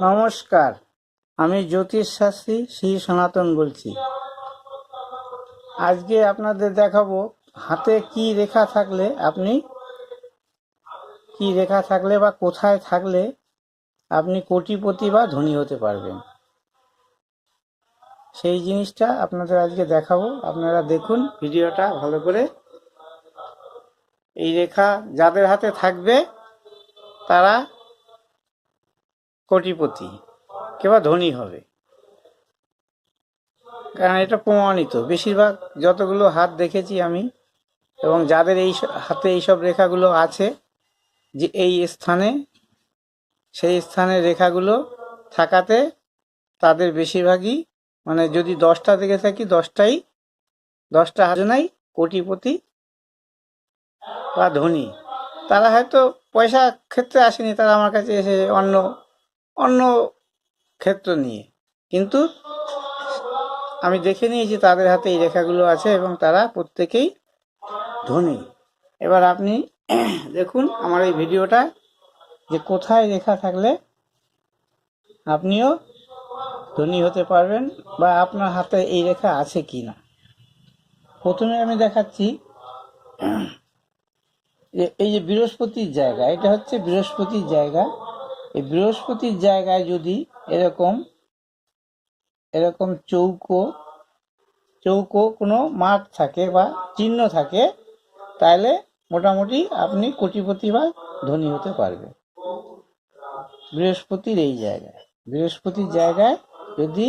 নমস্কার, আমি জ্যোতিষ শাস্ত্রী শ্রী সনাতন বলছি। আজকে আপনাদের দেখাবো হাতে কি রেখা থাকলে আপনি, কি রেখা থাকলে বা কোথায় থাকলে আপনি কোটিপতি বা ধনী হতে পারবেন। সেই জিনিসটা আপনাদের আজকে দেখাবো। আপনারা দেখুন ভিডিওটা ভালো করে। এই রেখা যাদের হাতে থাকবে, তারা কোটিপতি কিংবা ধনী হবে। কারণ এটা প্রমাণিত। বেশিরভাগ যতগুলো হাত দেখেছি আমি এবং যাদের এই হাতে এইসব রেখাগুলো আছে যে এই স্থানে, সেই স্থানের রেখাগুলো থাকাতে তাদের বেশিরভাগই মানে যদি দশটা দেখে থাকি, দশটাই, দশটা হাজনাই কোটিপতি বা ধনী। তারা হয়তো পয়সা ক্ষেত্রে আসেনি, তারা আমার কাছে এসে অন্য অন্য ক্ষেত্র নিয়ে। কিন্তু আমি দেখে নিয়েছি তাদের হাতে এই রেখাগুলো আছে এবং তারা প্রত্যেকেই ধনী। এবার আপনি দেখুন আমার এই ভিডিওটা যে কোথায় রেখা থাকলে আপনিও ধনী হতে পারবেন বা আপনার হাতে এই রেখা আছে কি না প্রথমে আমি দেখাচ্ছি যে এই যে বৃহস্পতির জায়গা, এটা হচ্ছে বৃহস্পতির জায়গা। এই বৃহস্পতির জায়গায় যদি এরকম এরকম চৌকো চৌকো কোনো মার্ক থাকে বা চিহ্ন থাকে তাহলে মোটামুটি আপনি কোটিপতি বা ধনী হতে পারবে বৃহস্পতির এই জায়গায়, বৃহস্পতির জায়গায় যদি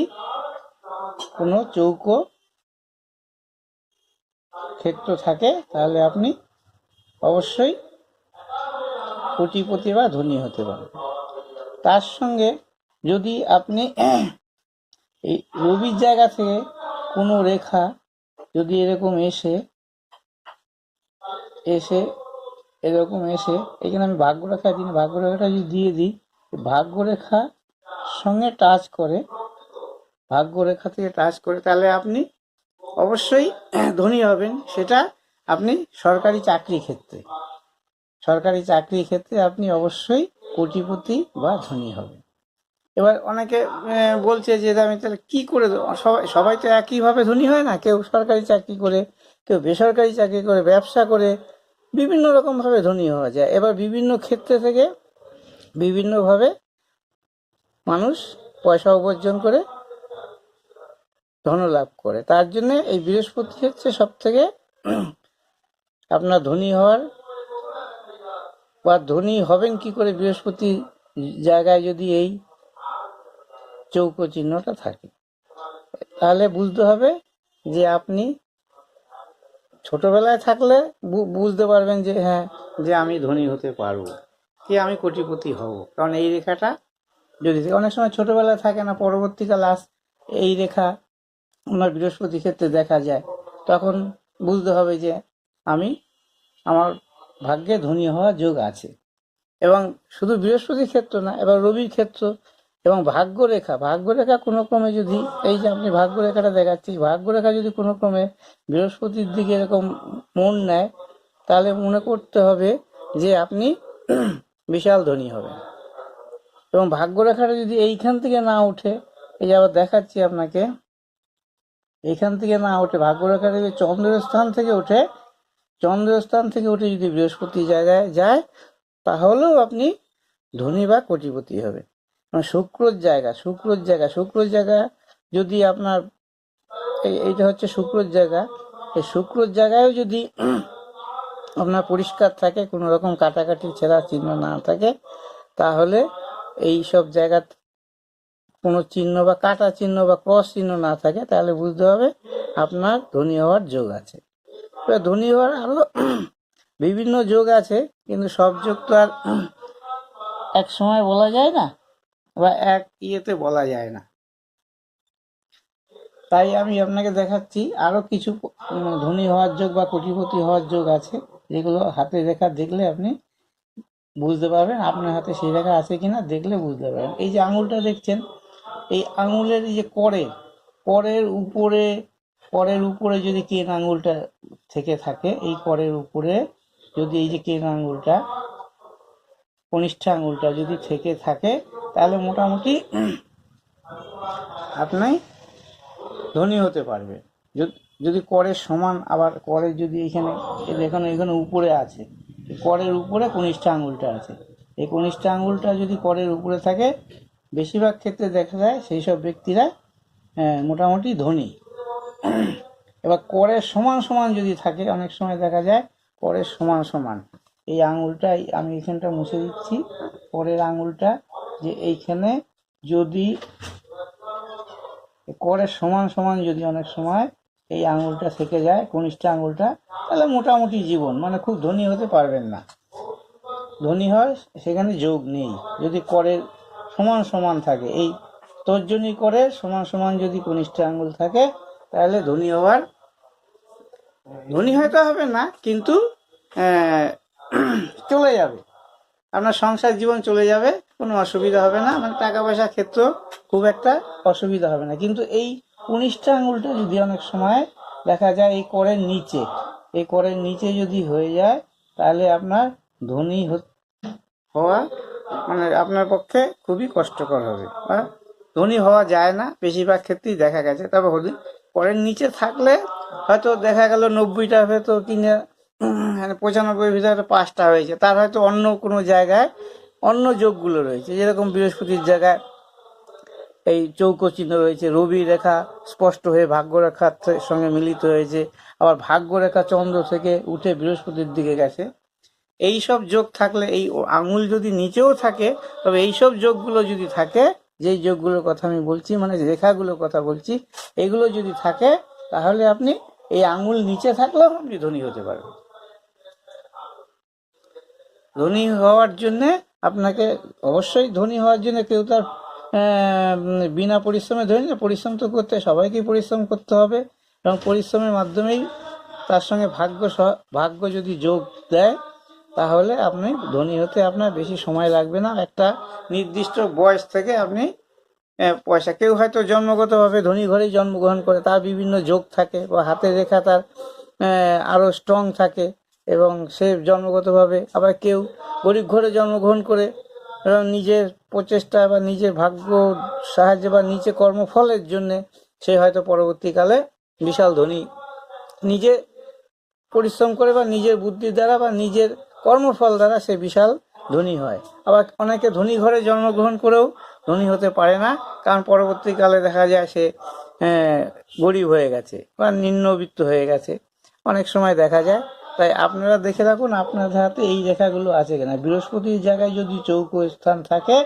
কোনো চৌকো ক্ষেত্র থাকে, তাহলে আপনি অবশ্যই কোটিপতি বা ধনী হতে পারবেন। তার সঙ্গে যদি আপনি এই রবির জায়গা থেকে কোনো রেখা যদি এরকম এসে এসে এরকম এসে এখানে আমি ভাগ্যরেখা দিই না, ভাগ্যরেখাটা যদি দিয়ে দিই ভাগ্যরেখা সঙ্গে টাচ করে ভাগ্যরেখা থেকে টাচ করে তাহলে আপনি অবশ্যই ধনী হবেন। সেটা আপনি সরকারি চাকরি ক্ষেত্রে সরকারি চাকরি ক্ষেত্রে আপনি অবশ্যই কোটিপতি বা ধনী হবে। এবার অনেকে বলছে যে, আমি তাহলে কি করে? সবাই সবাই তো একইভাবে ধনী হয় না। কেউ সরকারি চাকরি করে, কেউ বেসরকারি চাকরি করে, ব্যবসা করে, বিভিন্ন রকমভাবে ধনী হওয়া যায়। এবার বিভিন্ন ক্ষেত্রে থেকে বিভিন্নভাবে মানুষ পয়সা উপার্জন করে ধন লাভ করে। তার জন্য এই বৃহস্পতি হচ্ছে সব থেকে আপনার ধনী হওয়ার বা ধনী হবেন কি করে? বৃহস্পতি জায়গায় যদি এই চৌকো চিহ্নটা থাকে তাহলে বুঝতে হবে যে আপনি ছোটবেলায় থাকলে বুঝতে পারবেন যে হ্যাঁ যে আমি ধনী হতে পারব কি আমি কোটিপতি হব। কারণ এই রেখাটা যদি থাকে- অনেক সময় ছোটবেলায় থাকে না পরবর্তীকাল আস এই রেখা আমার বৃহস্পতি ক্ষেত্রে দেখা যায় তখন বুঝতে হবে যে আমি আমার ভাগ্যে ধনী হওয়ার যোগ আছে। এবং শুধু বৃহস্পতির ক্ষেত্র না, এবার রবির ক্ষেত্র এবং ভাগ্যরেখা। ভাগ্যরেখা কোনো ক্রমে যদি, এই যে আপনি ভাগ্যরেখাটা দেখাচ্ছি ভাগ্যরেখা যদি কোনো ক্রমে বৃহস্পতির দিকে এরকম মন নেয়, তাহলে মনে করতে হবে যে আপনি বিশাল ধনী হবেন। এবং ভাগ্যরেখাটা যদি এইখান থেকে না ওঠে, এই যে আবার দেখাচ্ছি আপনাকে, এইখান থেকে না ওঠে, ভাগ্যরেখাটা যদি চন্দ্রের স্থান থেকে ওঠে চন্দ্রের স্থান থেকে উঠে যদি বৃহস্পতি জায়গায় যায়, তাহলেও আপনি ধনী বা কোটিপতি হবে মানে শুক্রর জায়গা শুক্রর জায়গা শুক্রর জায়গা যদি আপনার, এই- এইটা হচ্ছে শুক্রর জায়গা। এই শুক্রর জায়গায়ও যদি আপনার পরিষ্কার থাকে, কোনো রকম কাটাকাটি ছেঁড়া চিহ্ন না থাকে, তাহলে এই সব জায়গা কোনো চিহ্ন বা কাটা চিহ্ন বা ক্রস চিহ্ন না থাকে, তাহলে বুঝতে হবে আপনার ধনী হওয়ার যোগ আছে। ধনী হওয়ার আরও বিভিন্ন যোগ আছে, কিন্তু সব যোগ তো আর এক সময় বলা যায় না, বা এক ইয়েতে বলা যায় না। তাই আমি আপনাকে দেখাচ্ছি, আরও কিছু ধনী হওয়ার যোগ বা কোটিপতি হওয়ার যোগ আছে, যেগুলো হাতে রেখা দেখলে আপনি বুঝতে পারবেন, আপনার হাতে সেই রেখা আছে কিনা দেখলে বুঝতে পারবেন। এই যে আঙুলটা দেখছেন, এই আঙুলের যে করে, করের উপরে করের উপরে যদি কেন আঙুলটা থেকে থাকে, এই করের উপরে যদি এই যে কেন আঙুলটা কনিষ্ঠ আঙুলটা যদি থেকে থাকে, তাহলে মোটামুটি আপনি ধনী হতে পারবে। যদি- করের সমান, আবার করের যদি এখানে, এই দেখুন, এখানে উপরে আছে। করের উপরে কনিষ্ঠ আঙুলটা আছে। এই কনিষ্ঠ আঙুলটা যদি করের উপরে থাকে, বেশিরভাগ ক্ষেত্রে দেখা যায় সেই সব ব্যক্তিরা মোটামুটি ধনী। এবার করের সমান সমান যদি থাকে, অনেক সময় দেখা যায় করের সমান সমান। এই আঙুলটা আমি এখানটা মুছে দিচ্ছি। পরের আঙুলটা যে এইখানে যদি করের সমান সমান যদি অনেক সময় এই আঙুলটা থেকে যায়, কনিষ্ঠ আঙুলটা, তাহলে মোটামুটি জীবন। মানে খুব ধনী হতে পারবেন না। ধনী হয় সেখানে যোগ নেই। যদি করের সমান সমান থাকে, এই তর্জনী করে সমান সমান যদি কনিষ্ঠ আঙুল থাকে তাহলে ধনী হওয়ার, ধনী হয়তো হবে না, কিন্তু চলে যাবে। আপনার সংসার জীবন চলে যাবে, কোনো অসুবিধা হবে না। মানে টাকা পয়সার ক্ষেত্রেও খুব একটা অসুবিধা হবে না। কিন্তু এই কনিষ্ঠ আঙুলটা যদি অনেক সময় দেখা যায় এই করের নিচে, এই করের নিচে যদি হয়ে যায়, তাহলে আপনার ধনী হওয়া মানে আপনার পক্ষে খুবই কষ্টকর হবে। ধনী হওয়া যায় না, বেশিরভাগ ক্ষেত্রেই দেখা গেছে। তবে হলি করের নিচে থাকলে হয়তো দেখা গেল নব্বইটা হয়তো কিনে মানে পঁচানব্বই ভিতরে পাঁচটা হয়েছে। তার হয়তো অন্য কোনো জায়গায় অন্য যোগগুলো রয়েছে। যেরকম বৃহস্পতির জায়গায় এই চৌকো চিহ্ন রয়েছে, রবি রেখা স্পষ্ট হয়ে ভাগ্যরেখার সঙ্গে মিলিত হয়েছে। আবার ভাগ্যরেখা চন্দ্র থেকে উঠে বৃহস্পতির দিকে গেছে। এই সব যোগ থাকলে এই আঙুল যদি নিচেও থাকে, তবে এই সব যোগগুলো যদি থাকে যেই যোগগুলোর কথা আমি বলছি মানে রেখাগুলোর কথা বলছি, এগুলো যদি থাকে, তাহলে আপনি এই আঙুল নিচে থাকলেও আপনি ধনী হতে পারবেন। ধনী হওয়ার জন্যে আপনাকে অবশ্যই ধনী হওয়ার জন্য কেউ তার বিনা পরিশ্রমে ধনী না, পরিশ্রম তো করতে সবাইকেই পরিশ্রম করতে হবে। এবং পরিশ্রমের মাধ্যমেই তার সঙ্গে ভাগ্য ভাগ্য যদি যোগ দেয়, তাহলে আপনি ধনী হতে আপনার বেশি সময় লাগবে না। একটা নির্দিষ্ট বয়স থেকে আপনি পয়সা। কেউ হয়তো জন্মগতভাবে ধনী ঘরেই জন্মগ্রহণ করে তার বিভিন্ন যোগ থাকে বা হাতের রেখা তার আহ, আরও স্ট্রং থাকে এবং সে জন্মগতভাবে আবার কেউ গরিব ঘরে জন্মগ্রহণ করে এবং নিজের প্রচেষ্টা বা নিজের ভাগ্য সাহায্যে বা নিজে কর্মফলের জন্যে সে হয়তো পরবর্তীকালে বিশাল ধনী। নিজে পরিশ্রম করে বা নিজের বুদ্ধির দ্বারা বা নিজের কর্মফল দ্বারা সে বিশাল ধনী হয়। আবার অনেকে ধনী ঘরে জন্মগ্রহণ করেও ধনী হতে পারে না, কারণ পরবর্তীকালে দেখা যায় সে গরিব হয়ে গেছে বা নিম্নবিত্ত হয়ে গেছে। অনেক সময় দেখা যায়। তাই আপনারা দেখে রাখুন আপনার হাতে এই রেখাগুলো আছে কিনা। বৃহস্পতির জায়গায় যদি চৌকো স্থান থাকে,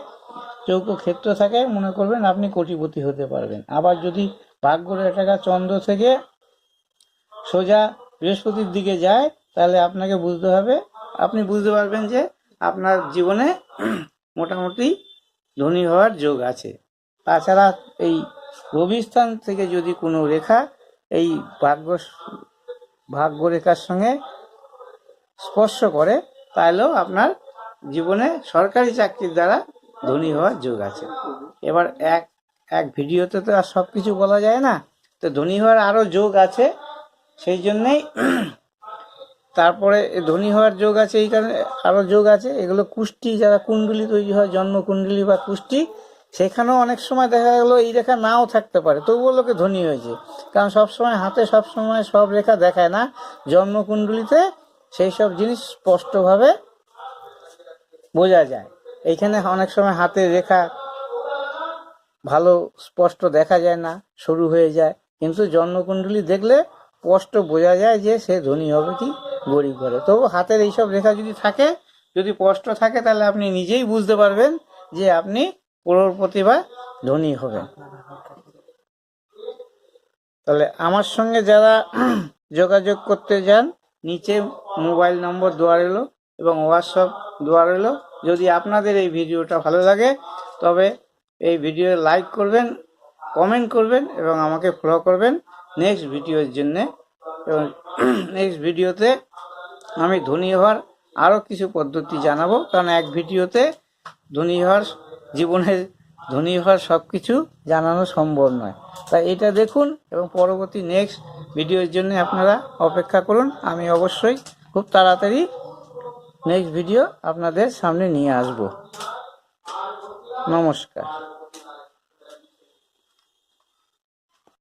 চৌকো ক্ষেত্র থাকে, মনে করবেন আপনি কোটিপতি হতে পারবেন। আবার যদি ভাগ্য রেখা চন্দ্র থেকে সোজা বৃহস্পতির দিকে যায়, তাহলে আপনাকে বুঝতে হবে, আপনি বুঝতে পারবেন যে আপনার জীবনে মোটামুটি ধনী হওয়ার যোগ আছে। তাছাড়া এই রবি স্থান থেকে যদি কোনো রেখা এই ভাগ্য ভাগ্য রেখার সঙ্গে স্পর্শ করে তাহলেও আপনার জীবনে সরকারি চাকরির দ্বারা ধনী হওয়ার যোগ আছে। এবার এক এক ভিডিওতে তো আর সব কিছু বলা যায় না। তো ধনী হওয়ার আরও যোগ আছে। সেই জন্যেই তারপরে ধনী হওয়ার যোগ আছে এই কারণে আরও যোগ আছে, এগুলো কুষ্টি, যারা কুণ্ডলি তৈরি হয় জন্ম কুণ্ডলি বা কুষ্টি, সেখানেও অনেক সময় দেখা গেলো এই রেখা নাও থাকতে পারে, তবুও লোকে ধনী হয়েছে। কারণ সব সময় হাতে সব সময় সব রেখা দেখায় না, জন্মকুণ্ডলিতে সেই সব জিনিস স্পষ্টভাবে বোঝা যায়। এইখানে অনেক সময় হাতের রেখা ভালো, স্পষ্ট দেখা যায় না, শুরু হয়ে যায়, কিন্তু জন্মকুণ্ডলী দেখলে স্পষ্ট বোঝা যায় যে সে ধনী হবে কি গরিব হবে তবু হাতের এইসব রেখা যদি থাকে, যদি স্পষ্ট থাকে, তাহলে আপনি নিজেই বুঝতে পারবেন যে আপনি করোড়পতি বা ধনী হবেন। তাহলে আমার সঙ্গে যারা যোগাযোগ করতে যান, নিচে মোবাইল নম্বর দেওয়া রইল এবং হোয়াটসঅ্যাপ দেওয়া রইল যদি আপনাদের এই ভিডিওটা ভালো লাগে, তবে এই ভিডিও লাইক করবেন, কমেন্ট করবেন এবং আমাকে ফলো করবেন। নেক্সট ভিডিওর জন্যে এবং নেক্সট ভিডিওতে আমি ধনী হওয়ার আরও কিছু পদ্ধতি জানাব। কারণ এক ভিডিওতে ধনী হওয়ার জীবনের ধনী হওয়ার সব কিছু জানানো সম্ভব নয়। তাই এটা দেখুন এবং পরবর্তী নেক্সট ভিডিওর জন্য আপনারা অপেক্ষা করুন। আমি অবশ্যই খুব তাড়াতাড়ি নেক্সট ভিডিও আপনাদের সামনে নিয়ে আসব। নমস্কার।